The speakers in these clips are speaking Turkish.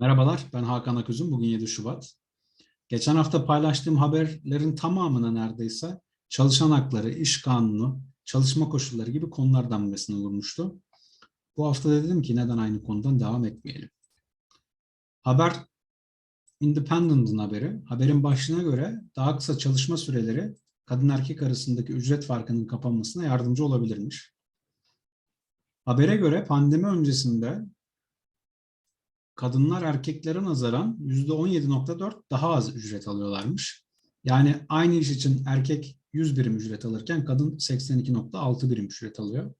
Merhabalar, ben Hakan Aküzün. Bugün 7 Şubat. Geçen hafta paylaştığım haberlerin tamamına neredeyse çalışan hakları, iş kanunu, çalışma koşulları gibi konular damgasını vurmuştu. Bu hafta dedim ki neden aynı konudan devam etmeyelim. Haber Independent'ın haberi. Haberin başlığına göre daha kısa çalışma süreleri kadın erkek arasındaki ücret farkının kapanmasına yardımcı olabilirmiş. Habere göre pandemi öncesinde kadınlar erkeklere nazaran %17.4 daha az ücret alıyorlarmış. Yani aynı iş için erkek 100 birim ücret alırken kadın 82.6 birim ücret alıyor.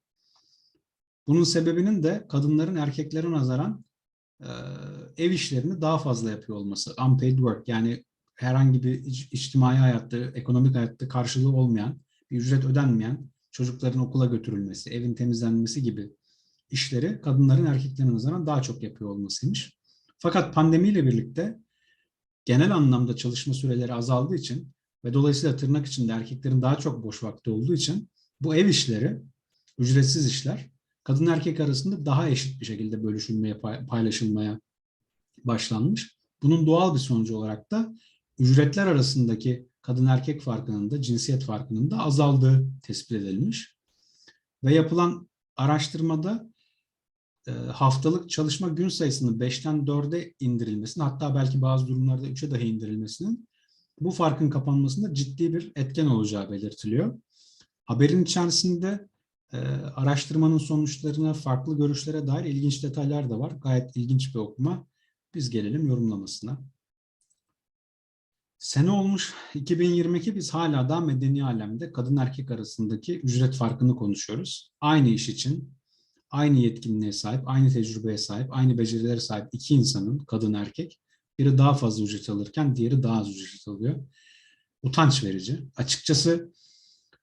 Bunun sebebinin de kadınların erkeklere nazaran e, ev işlerini daha fazla yapıyor olması. Unpaid work yani herhangi bir iç- içtimai hayatta, ekonomik hayatta karşılığı olmayan, bir ücret ödenmeyen, çocukların okula götürülmesi, evin temizlenmesi gibi işleri kadınların erkeklerine nazaran daha çok yapıyor olmasıymış. Fakat pandemiyle birlikte genel anlamda çalışma süreleri azaldığı için ve dolayısıyla tırnak içinde erkeklerin daha çok boş vakti olduğu için bu ev işleri, ücretsiz işler kadın erkek arasında daha eşit bir şekilde bölüşülmeye, pay- paylaşılmaya başlanmış. Bunun doğal bir sonucu olarak da ücretler arasındaki kadın erkek farkının da cinsiyet farkının da azaldığı tespit edilmiş. Ve yapılan araştırmada haftalık çalışma gün sayısının 5'ten 4'e indirilmesinin hatta belki bazı durumlarda 3'e dahi indirilmesinin bu farkın kapanmasında ciddi bir etken olacağı belirtiliyor. Haberin içerisinde e, araştırmanın sonuçlarına, farklı görüşlere dair ilginç detaylar da var. Gayet ilginç bir okuma. Biz gelelim yorumlamasına. Sene olmuş 2022 biz hala da medeni alemde kadın erkek arasındaki ücret farkını konuşuyoruz. Aynı iş için aynı yetkinliğe sahip, aynı tecrübeye sahip, aynı becerilere sahip iki insanın, kadın erkek, biri daha fazla ücret alırken diğeri daha az ücret alıyor. Utanç verici. Açıkçası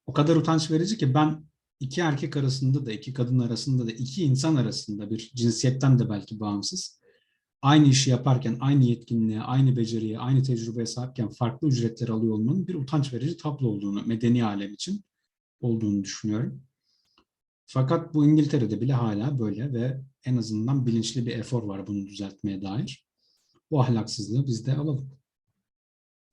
o kadar utanç verici ki ben iki erkek arasında da, iki kadın arasında da, iki insan arasında bir cinsiyetten de belki bağımsız, aynı işi yaparken, aynı yetkinliğe, aynı beceriye, aynı tecrübeye sahipken farklı ücretler alıyor olmanın bir utanç verici tablo olduğunu, medeni alem için olduğunu düşünüyorum. Fakat bu İngiltere'de bile hala böyle ve en azından bilinçli bir efor var bunu düzeltmeye dair. Bu ahlaksızlığı biz de alalım.